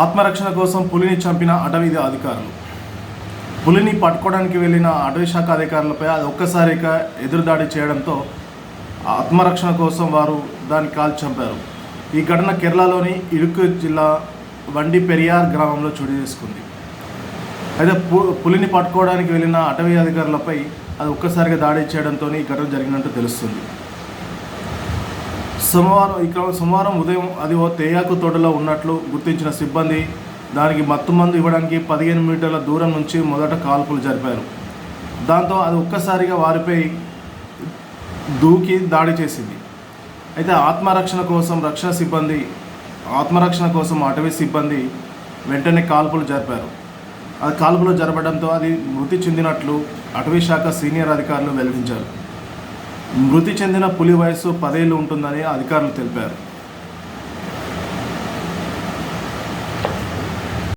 ఆత్మరక్షణ కోసం పులిని చంపిన అటవీ అధికారులు. పులిని పట్టుకోవడానికి వెళ్ళిన అటవీ శాఖ అధికారులపై అది ఒక్కసారిగా ఎదురుదాడి చేయడంతో ఆత్మరక్షణ కోసం వారు దాన్ని కాల్చి చంపారు. ఈ ఘటన కేరళలోని ఇరుకు జిల్లా వండి పెరియార్ గ్రామంలో చోటు చేసుకుంది. అయితే పు పులిని పట్టుకోవడానికి వెళ్ళిన అటవీ అధికారులపై అది ఒక్కసారిగా దాడి చేయడంతో ఈ ఘటన జరిగినట్టు తెలుస్తుంది. సోమవారం ఇక్కడ సోమవారం ఉదయం అది ఓ తేయాకు తోటలో ఉన్నట్లు గుర్తించిన సిబ్బంది దానికి మత్తు మందు ఇవ్వడానికి పదిహేను మీటర్ల దూరం నుంచి మొదట కాల్పులు జరిపారు. దాంతో అది ఒక్కసారిగా వారిపై దూకి దాడి చేసింది. అయితే ఆత్మరక్షణ కోసం రక్షణ సిబ్బంది ఆత్మరక్షణ కోసం అటవీ సిబ్బంది వెంటనే కాల్పులు జరిపారు. అది కాల్పులు జరపడంతో అది మృతి చెందినట్లు అటవీ శాఖ సీనియర్ అధికారులు వెల్లడించారు. మృతి చెందిన పులి వయస్సు పదేళ్ళు ఉంటుందని అధికారులు తెలిపారు.